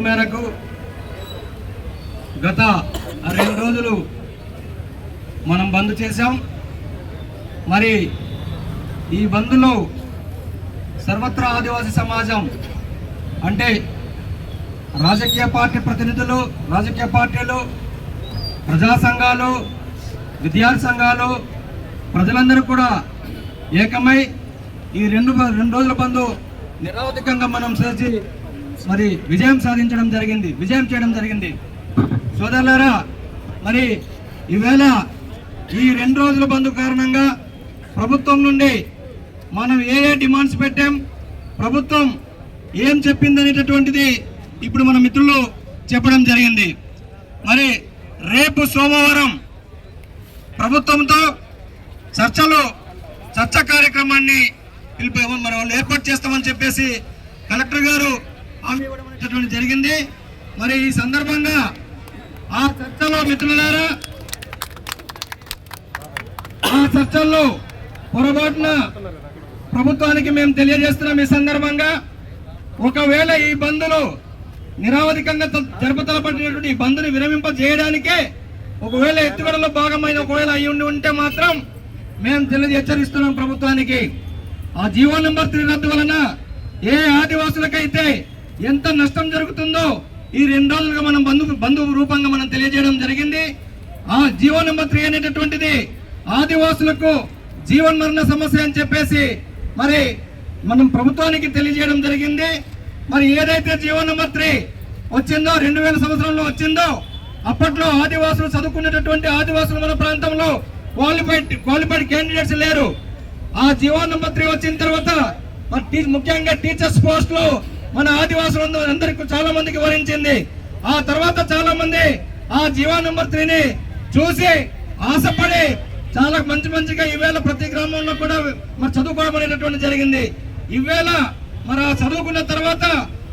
మేరకు గత రెండు రోజులు మనం బంద్ చేశాం. మరి ఈ బంద్లో సర్వత్రా ఆదివాసీ సమాజం అంటే రాజకీయ పార్టీ ప్రతినిధులు రాజకీయ పార్టీలు ప్రజా సంఘాలు విద్యార్థి సంఘాలు ప్రజలందరూ కూడా ఏకమై ఈ రెండు రెండు రోజుల బంధు నిరవధికంగా మనం చేసి మరి విజయం సాధించడం జరిగింది విజయం చేయడం జరిగింది. సోదరులారా మరి ఈవేళ ఈ రెండు రోజుల బంధు కారణంగా ప్రభుత్వం నుండి మనం ఏ ఏ డిమాండ్స్ పెట్టాం ప్రభుత్వం ఏం చెప్పిందనేటటువంటిది ఇప్పుడు మన మిత్రులు చెప్పడం జరిగింది. మరి రేపు సోమవారం ప్రభుత్వంతో చర్చలు చర్చ కార్యక్రమాన్ని పిలిపే మనం ఏర్పాటు చేస్తామని చెప్పేసి కలెక్టర్ గారు హామీ ఇవ్వడం జరిగింది. మరి ఈ సందర్భంగా ఆ చర్చలో మిత్రులారా ఆ చర్చల్లో పొరపాటున ప్రభుత్వానికి మేము తెలియజేస్తున్నాం ఈ సందర్భంగా. ఒకవేళ ఈ బంధులు నిరావధికంగా త- జరుపుతలపడినటువంటి ఈ బంధుని విరమింప చేయడానికే ఒకవేళ ఎత్తుగడలో భాగమైన ఒకవేళ అయి ఉండి ఉంటే మాత్రం మేము తెలియ హెచ్చరిస్తున్నాం ప్రభుత్వానికి. ఆ జీవో నెంబర్ త్రీ రద్దు వలన ఏ ఆదివాసులకైతే ఎంత నష్టం జరుగుతుందో ఈ రెండు రోజులుగా మనం బంధు బంధువు రూపంగా మనం తెలియజేయడం జరిగింది. ఆ జీవో నెంబర్ త్రీ అనేటటువంటిది ఆదివాసులకు జీవన్ మరణ సమస్య అని చెప్పేసి మరి మనం ప్రభుత్వానికి తెలియజేయడం జరిగింది. మరి ఏదైతే జీవో నెంబర్ త్రీ వచ్చిందో రెండు వేల సంవత్సరంలో వచ్చిందో అప్పట్లో ఆదివాసులు చదువుకునేటటువంటి ఆదివాసులు మన ప్రాంతంలో క్వాలిఫైడ్ క్వాలిఫైడ్ క్యాండిడేట్స్ లేరు. ఆ జీవో నెంబర్ త్రీ వచ్చిన తర్వాత మరి ముఖ్యంగా టీచర్స్ పోస్ట్లో మన ఆదివాసులు అందరికి చాలా మందికి వరించింది. ఆ తర్వాత చాలా మంది ఆ జీవా నెంబర్ త్రీని చూసి ఆశపడి చాలా మంచి మంచిగా ఈవేళ ప్రతి గ్రామంలో కూడా మరి చదువుకోవడం అనేటటువంటి జరిగింది. ఈవేళ మరి ఆ చదువుకున్న తర్వాత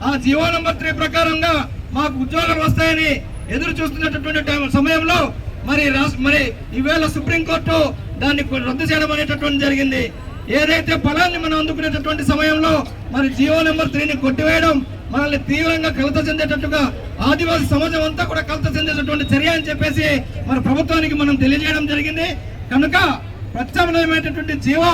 ఆ జీవో నెంబర్ త్రీ ప్రకారంగా మాకు ఉద్యోగాలు వస్తాయని ఎదురు చూస్తున్నటువంటి టైం- సమయంలో మరి రాష్ట్ర మరి ఈవేళ సుప్రీంకోర్టు దాన్ని రద్దు చేయడం అనేటటువంటి జరిగింది. ఏదైతే ఫలాన్ని మనం అందుకునేటటువంటి సమయంలో మరి జీవో నెంబర్ త్రీని కొట్టివేయడం మనల్ని తీవ్రంగా కలత చెందేటట్టుగా ఆదివాసీ సమాజం అంతా కూడా కలత చెందేటటువంటి చర్య అని చెప్పేసి మరి ప్రభుత్వానికి మనం తెలియజేయడం జరిగింది. కనుక ప్రత్యామ్నాయమైనటువంటి జీవో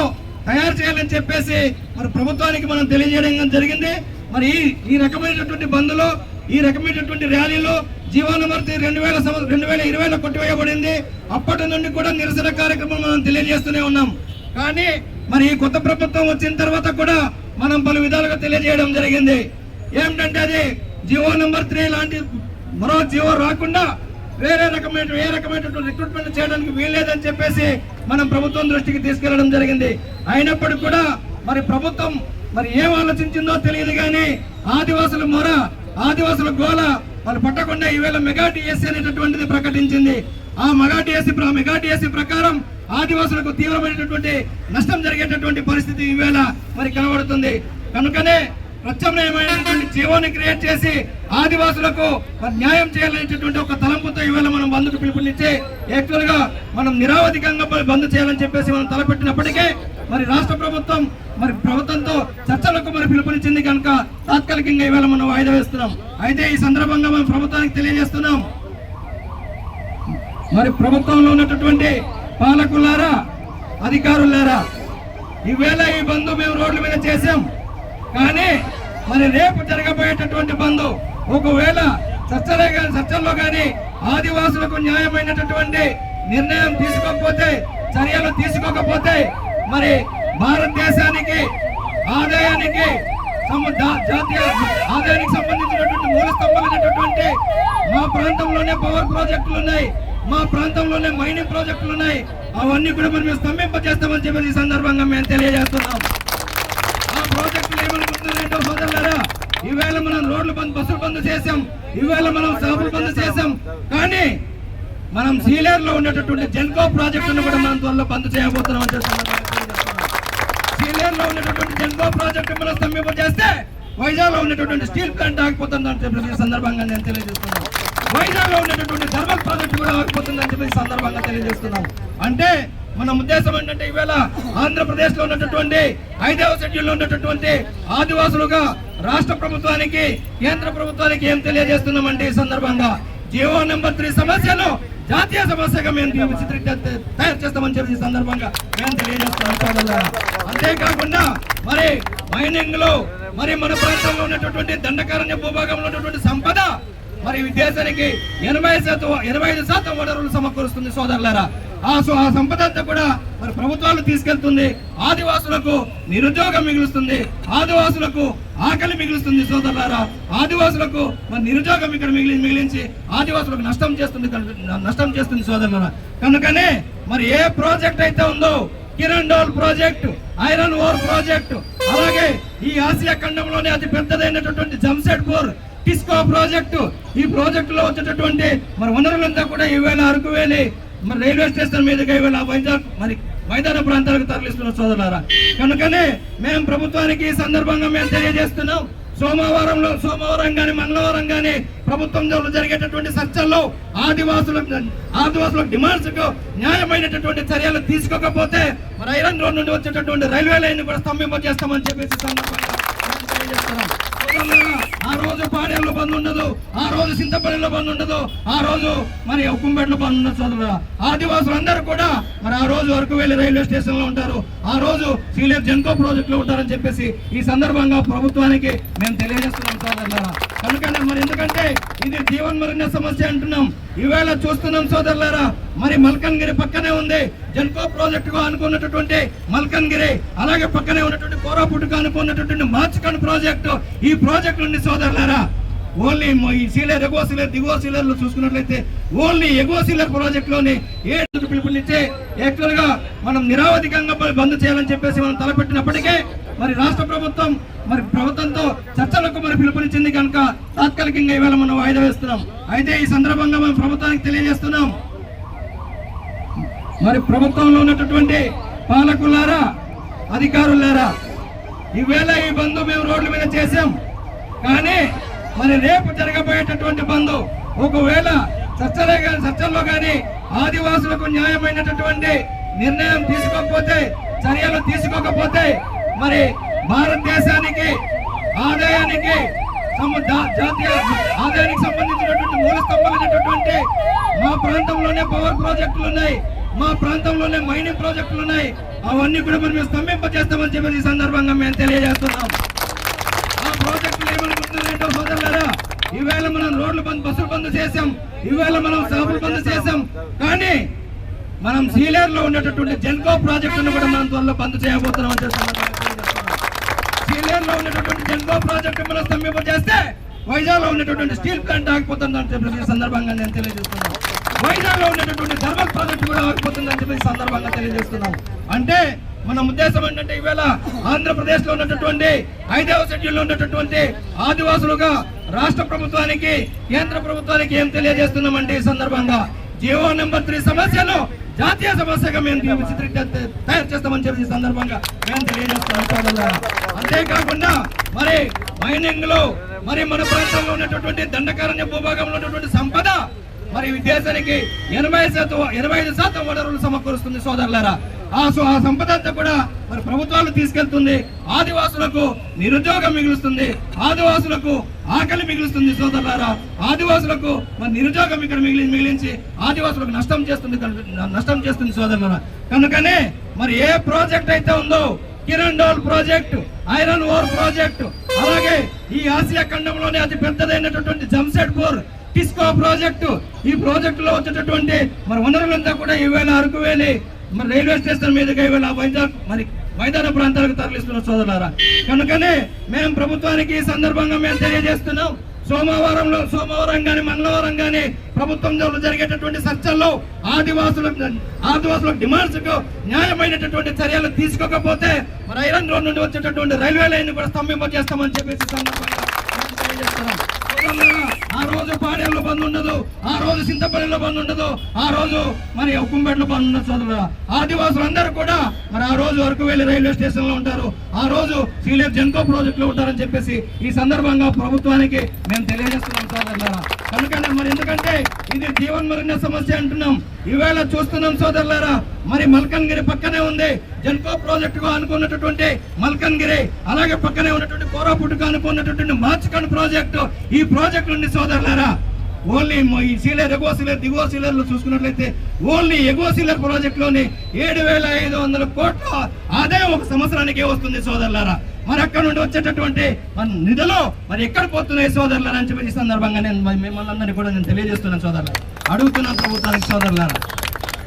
తయారు చేయాలని చెప్పేసి మరి ప్రభుత్వానికి మనం తెలియజేయడం జరిగింది. మరి ఈ ఈ రకమైనటువంటి బంద్లో ఈ రకమైనటువంటి ర్యాలీలో జీవనమర్తి రెండు వేల రెండు వేల ఇరవైలో కొట్టివేయబడింది. అప్పటి నుండి కూడా నిరసన కార్యక్రమం మనం తెలియజేస్తూనే ఉన్నాం. కానీ మరి ఈ కొత్త ప్రభుత్వం వచ్చిన తర్వాత కూడా మనం పలు విధాలుగా తెలియజేయడం జరిగింది. ఏమిటంటే అది జియో నెంబర్ త్రీ లాంటి మరో జియో రాకుండా వేరే రకమైన ఏ రకమైనటువంటి రిక్రూట్మెంట్ చేయడానికి వీల్లేదని చెప్పేసి మనం ప్రభుత్వం దృష్టికి తీసుకెళ్ళడం జరిగింది. అయినప్పటికీ కూడా మరి ప్రభుత్వం మరి ఏం ఆలోచించిందో తెలియదు కానీ ఆదివాసుల మొర ఆదివాసుల గోళ వాళ్ళు పట్టకుండా ఈవేళ మెగా డిఎస్సీ అనేటటువంటిది ప్రకటించింది. ఆ మెగా డిఎస్సీ ప్ర- మెగా డిఎస్సీ ప్రకారం ఆదివాసులకు తీవ్రమైనటువంటి నష్టం జరిగేటటువంటి పరిస్థితి ఈవేళ మరి కనబడుతుంది. కనుకనే ప్రత్యామ్నాయమైనటువంటి జీవోని క్రియేట్ చేసి ఆదివాసులకు మరి న్యాయం చేయాలనేటటువంటి ఒక తలంపుతో ఈవేళ మనం బంధుకు పిలుపునిచ్చి యాక్చువల్గా మనం నిరావధికంగా బంద్ చేయాలని చెప్పేసి మనం తలపెట్టినప్పటికీ మరి రాష్ట్ర ప్రభుత్వం మరి ప్రభుత్వంతో చర్చలకు మరి పిలుపునిచ్చింది కనుక తాత్కాలికంగా ఈవేళ మనం వాయిదా వేస్తున్నాం. అయితే ఈ సందర్భంగా మనం ప్రభుత్వానికి తెలియజేస్తున్నాం. మరి ప్రభుత్వంలో ఉన్నటువంటి పాలకులారా అధికారులారా ఈవేళ ఈ బంధు మేము రోడ్ల మీద చేసాం కానీ మరి రేపు జరగబోయేటటువంటి బంధు ఒకవేళ చర్చలే కానీ చర్చల్లో కానీ ఆదివాసులకు న్యాయమైనటువంటి నిర్ణయం తీసుకోకపోతే చర్యలు తీసుకోకపోతే మరి భారతదేశానికి ఆదాయానికి జాతీయ ఆదాయానికి సంబంధించినటువంటి మూల స్తంభమైనటువంటి మా ప్రాంతంలోనే పవర్ ప్రాజెక్టులు ఉన్నాయి. మా ప్రాంతంలోనే మైనింగ్ ప్రాజెక్టులు ఉన్నాయి. అవన్నీ కూడా మరి మేము స్తంభింపజేస్తామని చెప్పేసి ఈ సందర్భంగా మేము తెలియజేస్తున్నాం ఆ ప్రాజెక్టులు ఏమనుకుంటున్నారంటే సోదరులారా ఈవేళ మనం రోడ్లు బంద్ బస్సులు బంద్ చేసాం ఇవాళ మనం షాపులు బంద్ చేసాం కానీ మనం సీలేర్లో ఉన్నటువంటి జెన్కో ప్రాజెక్టును కూడా మనం త్వరలో బంద్ చేయబోతున్నాం అని సీలేర్లో ఉన్నటువంటి జెన్కో ప్రాజెక్టు మనం స్తంభింప చేస్తే వైజాగ్లో ఉన్నటువంటి స్టీల్ ప్లాంట్ ఆగిపోతుందని చెప్పి ఈ సందర్భంగా నేను తెలియజేస్తున్నాను. వైజాగ్లో ఉన్నటువంటి థర్మల్ ప్రాజెక్టు కూడా ఆగిపోతుందని చెప్పి సందర్భంగా తెలియజేస్తున్నాం. అంటే మన ఉద్దేశం ఏంటంటే ఈవేళ ఆంధ్రప్రదేశ్లో ఉన్నటువంటి ఐదవ షెడ్యూల్లో ఉన్నటువంటి ఆదివాసులుగా రాష్ట్ర ప్రభుత్వానికి కేంద్ర ప్రభుత్వానికి ఏం తెలియజేస్తున్నామంటే ఈ సందర్భంగా జియో నెంబర్ త్రీ సమస్యను జాతీయ సమస్యగా మేము తయారు చేస్తామని చెప్పి ఈ సందర్భంగా మేము తెలియజేస్తాం అంతేకాకుండా మరి మైనింగ్లో మరి మన ప్రాంతంలో ఉన్నటువంటి దండకారణ్య భూభాగంలో ఉన్నటువంటి సంపద మరి ఈ దేశానికి ఎనభై శాతం ఎనభై ఐదు శాతం వనరులు సమకూరుస్తుంది సోదరులారా. ఆ సో- ఆ సంపద అంతా కూడా మరి ప్రభుత్వాలు తీసుకెళ్తుంది. ఆదివాసులకు నిరుద్యోగం మిగులుస్తుంది. ఆదివాసులకు ఆకలి మిగులుస్తుంది సోదరులారా. ఆదివాసులకు మరి నిరుద్యోగం ఇక్కడ మిగిలి మిగిలించి ఆదివాసులకు నష్టం చేస్తుంది నష్టం చేస్తుంది సోదరులారా. కనుకనే మరి ఏ ప్రాజెక్ట్ అయితే ఉందో Kirandul project iron ore project అలాగే ఈ ఆసియా ఖండంలోనే అతి పెద్దదైనటువంటి జంషెడ్పూర్ టిస్కో ప్రాజెక్టు ఈ ప్రాజెక్టులో వచ్చేటటువంటి మరి వనరులంతా కూడా ఈవేళ అరకు వేలి మరి రైల్వే స్టేషన్ మీదుగా వైజాగ్ మరి మైదాన ప్రాంతాలకు తరలిస్తున్న సోదరులారా కనుకనే మేము ప్రభుత్వానికి ఈ సందర్భంగా మేము తెలియజేస్తున్నాం సోమవారంలో సోమవారం కానీ మంగళవారం కానీ ప్రభుత్వంలో జరిగేటటువంటి చర్చల్లో ఆదివాసుల ఆదివాసుల డిమాండ్స్కు న్యాయమైనటువంటి చర్యలు తీసుకోకపోతే మరి ఐరన్ రోడ్ నుండి వచ్చేటటువంటి రైల్వే లైన్ కూడా స్తంభింపజేస్తామని చెప్పేసి సందర్భంగా తెలియజేస్తున్నాం. ఆ రోజు పాడేళ్ళు బంద్ ఉండదు. ఆ రోజు సింతపల్లిలో బంద్ ఉండదు. ఆ రోజు మరి ఉక్కుంపేటలో బంద్ ఉండదు సోదరులారా ఆదివాసులు అందరూ కూడా మరి ఆ రోజు వరకు వెళ్ళి రైల్వే స్టేషన్లో ఉంటారు. ఆ రోజు సీలేర్ జన్కో ప్రాజెక్ట్లో ఉంటారని చెప్పేసి ఈ సందర్భంగా ప్రభుత్వానికి మేము తెలియజేస్తున్నాం సోదరులారా కనుకనే మరి ఎందుకంటే ఇది జీవన్ మరణ సమస్య అంటున్నాం. ఈవేళ చూస్తున్నాం సోదరులారా మరి మల్కన్గిరి పక్కనే ఉంది. జన్కో ప్రాజెక్ట్గా అనుకున్నటువంటి మల్కన్గిరి అలాగే పక్కనే ఉన్నటువంటి కోరాపుట్టుగా అనుకున్నటువంటి మార్చికన్ ప్రాజెక్టు. ఈ ప్రాజెక్ట్ నుండి సోదరులారా ఓన్లీ ఈ సీలర్ ఎగువ సీలర్ దిగువ సీలర్లో చూసుకున్నట్లయితే ఓన్లీ ఎగువ సీలర్ ప్రాజెక్ట్లోని ఏడు పిలుపునిచ్చే యాక్చువల్గా మనం నిరావధికంగా బంద్ చేయాలని చెప్పేసి మనం తలపెట్టినప్పటికీ మరి రాష్ట్ర ప్రభుత్వం మరి ప్రభుత్వంతో చర్చలకు మరి పిలుపునిచ్చింది కనుక తాత్కాలికంగా ఇవాళ మనం వాయిదా వేస్తున్నాం. అయితే ఈ సందర్భంగా మనం ప్రభుత్వానికి తెలియజేస్తున్నాం. మరి ప్రభుత్వంలో ఉన్నటువంటి పాలకులారా అధికారులారా ఈవేళ ఈ బంధు మేము రోడ్ల మీద చేశాం. కానీ మరి రేపు జరగబోయేటటువంటి బంధు ఒకవేళ చర్చలే కానీ చర్చల్లో కానీ ఆదివాసులకు న్యాయమైనటువంటి నిర్ణయం తీసుకోకపోతే చర్యలు తీసుకోకపోతే మరి భారతదేశానికి ఆదాయానికి జాతీయ ఆదాయానికి సంబంధించినటువంటి మూల స్తంభమైనటువంటి మా ప్రాంతంలోనే పవర్ ప్రాజెక్టులు ఉన్నాయి. మా ప్రాంతంలోనే మైనింగ్ ప్రాజెక్టులు ఉన్నాయి. అవన్నీ కూడా మనం మేము స్తంభింపజేస్తామని చెప్పి ఈ సందర్భంగా మేము తెలియజేస్తున్నాం. ఆ ప్రాజెక్టులు ఏమనుకుంటున్నారంటే సోదరులారా ఈవేళ మనం రోడ్లు బంద్ బస్సులు బంద్ చేసాం ఈవేళ మనం షాపులు బంద్ చేసాం కానీ మనం సీలేర్లో ఉన్నటువంటి జెన్కో ప్రాజెక్టును కూడా మనం త్వరలో బంద్ చేయబోతున్నాం అని సీలేర్ ఉన్నటువంటి జెన్కో ప్రాజెక్టు మనం చేస్తే వైజాగ్లో ఉన్నటువంటి స్టీల్ ప్లాంట్ ఆగిపోతుందని చెప్పి ఈ సందర్భంగా నేను తెలియజేస్తున్నాను. వైజాగ్లో ఉన్నటువంటి థర్మల్ ప్రాజెక్టు కూడా ఆగిపోతుందని చెప్పి ఈ సందర్భంగా తెలియజేస్తున్నాం అంటే మన ఉద్దేశం ఏంటంటే ఈవేళ ఆంధ్రప్రదేశ్లో ఉన్నటువంటి ఐదవ షెడ్యూల్లో ఉన్నటువంటి ఆదివాసులుగా రాష్ట్ర ప్రభుత్వానికి కేంద్ర ప్రభుత్వానికి ఏం తెలియజేస్తున్నామంటే ఈ సందర్భంగా జియో నెంబర్ త్రీ సమస్యను జాతీయ సమస్యగా మేము దీన్ని చిత్రీకరి తయారు చేస్తామని చెప్పి ఈ సందర్భంగా మేము తెలియజేస్తాం అంతేకాకుండా మరి మైనింగ్లో మరి మన ప్రాంతంలో ఉన్నటువంటి దండకారణ్య భూభాగంలో ఉన్నటువంటి సంపద మరి ఈ దేశానికి ఎనభై శాతం ఎనభై ఐదు శాతం వనరులు సమకూరుస్తుంది సోదరులారా. ఆ సో ఆ సంపద అంతా కూడా మరి ప్రభుత్వాలు తీసుకెళ్తుంది. ఆదివాసులకు నిరుద్యోగం మిగులుస్తుంది. ఆదివాసులకు ఆకలి మిగులుస్తుంది సోదరులారా. ఆదివాసులకు మరి నిరుద్యోగం ఇక్కడ మిగిలి మిగిలించి ఆదివాసులకు నష్టం చేస్తుంది నష్టం చేస్తుంది సోదరులారా. కనుకనే మరి ఏ ప్రాజెక్ట్ అయితే ఉందో Kirandul project iron ore project అలాగే ఈ ఆసియా ఖండంలోనే అతి పెద్దదైనటువంటి జంషెడ్పూర్ టిస్కో ప్రాజెక్టు ఈ ప్రాజెక్టులో వచ్చేటటువంటి మరి వనరులంతా కూడా ఈవేళ అరకు వేలి మరి రైల్వే స్టేషన్ మీదుగా ఈవేళ వైజాగ్ మరి మైదాన ప్రాంతాలకు తరలిస్తున్న సోదరులారా కనుకనే మేము ప్రభుత్వానికి ఈ సందర్భంగా మేము తెలియజేస్తున్నాం సోమవారంలో సోమవారం కానీ మంగళవారం కానీ ప్రభుత్వం జరిగేటటువంటి చర్చల్లో ఆదివాసుల ఆదివాసుల డిమాండ్స్కు న్యాయమైనటువంటి చర్యలు తీసుకోకపోతే మరి ఐరన్ రోడ్ నుండి వచ్చేటటువంటి రైల్వే లైన్ కూడా స్తంభింపజేస్తామని చెప్పేసి సందర్భంగా తెలియజేస్తున్నాం. రోజు పాడేరులో బంద్ ఉండదు. ఆ రోజు సింతపల్లిలో బంద్ ఉండదు. ఆ రోజు మరి ఉక్కుంపేటలో బంద్ ఉండదు సోదరులారా ఆదివాసులు అందరూ కూడా మరి ఆ రోజు వరకు వెళ్ళి రైల్వే స్టేషన్లో ఉంటారు. ఆ రోజు సీలేర్ జెన్కో ప్రాజెక్ట్లో ఉంటారని చెప్పేసి ఈ సందర్భంగా ప్రభుత్వానికి మేము తెలియజేస్తున్నాం సోదరులారా కనుకనే మరి ఎందుకంటే ఇది జీవన్ మరణ సమస్య అంటున్నాం. ఈవేళ చూస్తున్నాం సోదరులారా మరి మల్కన్గిరి పక్కనే ఉంది. జెన్కో ప్రాజెక్ట్గా అనుకున్నటువంటి మల్కన్గిరి అలాగే పక్కనే ఉన్నటువంటి కోరాపుట్టుగా అనుకున్నటువంటి మార్చికన్ ప్రాజెక్టు. ఈ ప్రాజెక్ట్ నుండి సోదరులారా ఓన్లీ ఈ సీలర్ ఎగువ సీలర్ దిగువ సీలర్లు చూసుకున్నట్లయితే ఓన్లీ ఎగువ సీలర్ ప్రాజెక్ట్లోని ఏడు వేల ఐదు వందల కోట్ల ఆదాయం ఒక సంవత్సరానికే వస్తుంది సోదరులారా. మరి అక్కడ నుండి వచ్చేటటువంటి మన నిధులు మరి ఎక్కడ పోతున్నాయి సోదరులారా అని చెప్పి ఈ సందర్భంగా నేను మిమ్మల్ని అందరినీ కూడా నేను తెలియజేస్తున్నాను సోదరులారా. అడుగుతున్నాను ప్రభుత్వానికి సోదరులారా.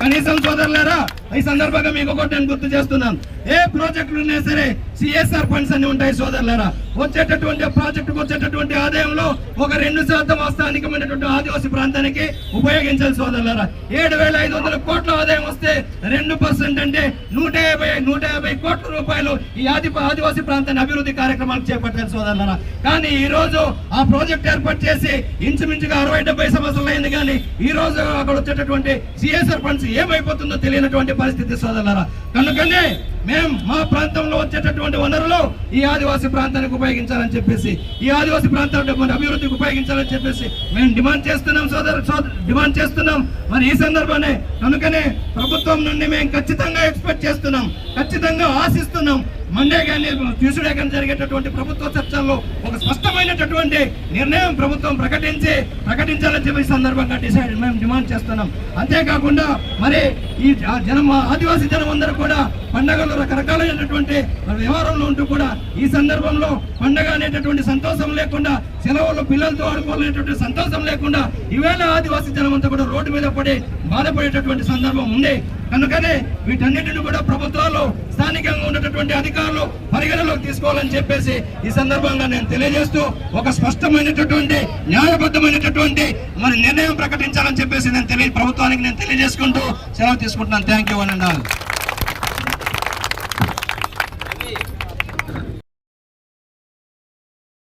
కనీసం సోదరులారా ఈ సందర్భంగా మీకు ఒకటి నేను గుర్తు చేస్తున్నాం ఏ ప్రాజెక్టులు ఉన్నా సరే సిఎస్ఆర్ ఫండ్స్ అన్ని ఉంటాయి సోదరులారా. వచ్చేటటువంటి ప్రాజెక్టుకు వచ్చేటటువంటి ఆదాయంలో ఒక రెండు శాతం స్థానికమైనటువంటి ఆదివాసీ ప్రాంతానికి ఉపయోగించాలి సోదరులారా. ఏడు వేల ఐదు వందల కోట్ల ఆదాయం వస్తే రెండు పర్సెంట్ అంటే నూట యాభై నూట యాభై కోట్ల రూపాయలు ఈ ఆది ఆదివాసీ ప్రాంతాన్ని అభివృద్ధి కార్యక్రమాలు చేపట్టారు సోదరులారా. కానీ ఈ రోజు ఆ ప్రాజెక్ట్ ఏర్పాటు చేసి ఇంచుమించుగా అరవై డెబ్బై సంవత్సరాలు అయింది కానీ ఈ రోజు అక్కడ వచ్చేటటువంటి సిఎస్ఆర్ ఫండ్స్ ఏమైపోతుందో తెలియనటువంటి పరిస్థితి సోదరులారా. కనుకనే మేము మా ప్రాంతంలో వచ్చేటటువంటి వనరులు ఈ ఆదివాసీ ప్రాంతానికి ఉపయోగించాలని చెప్పేసి ఈ ఆదివాసీ ప్రాంతం మన అభివృద్ధికి ఉపయోగించాలని చెప్పేసి మేము డిమాండ్ చేస్తున్నాం సోదరు డిమాండ్ చేస్తున్నాం. మరి ఈ సందర్భాన్ని కనుకనే ప్రభుత్వం నుండి మేము ఖచ్చితంగా ఎక్స్పెక్ట్ చేస్తున్నాం ఖచ్చితంగా ఆశిస్తున్నాం. మండే కానీ ట్యూస్డే కానీ జరిగేటటువంటి ప్రభుత్వ చర్చల్లో ఒక స్పష్టమైనటువంటి నిర్ణయం ప్రభుత్వం ప్రకటించి ప్రకటించాలని చెప్పి సందర్భంగా డిసైడ్ మేము డిమాండ్ చేస్తున్నాం. అంతేకాకుండా మరి ఈ జనం ఆదివాసీ జనం అందరూ కూడా పండగలు రకరకాలైనటువంటి వ్యవహారంలో ఉంటూ కూడా ఈ సందర్భంలో పండగ అనేటటువంటి సంతోషం లేకుండా సెలవులు పిల్లలతో ఆడుకోవాలనేటువంటి సంతోషం లేకుండా ఈవేళ ఆదివాసీ జనం అంతా కూడా రోడ్డు మీద పడి బాధపడేటటువంటి సందర్భం ఉంది కనుకనే వీటన్నిటిని కూడా ప్రభుత్వాలు స్థానికంగా ఉన్నటువంటి అధికారులు పరిగణలోకి తీసుకోవాలని చెప్పేసి ఈ సందర్భంగా నేను తెలియజేస్తూ ఒక స్పష్టమైనటువంటి న్యాయబద్ధమైనటువంటి మరి నిర్ణయం ప్రకటించాలని చెప్పేసి నేను తెలియ ప్రభుత్వానికి నేను తెలియజేసుకుంటూ సెలవు తీసుకుంటున్నాను. థ్యాంక్ యూ అని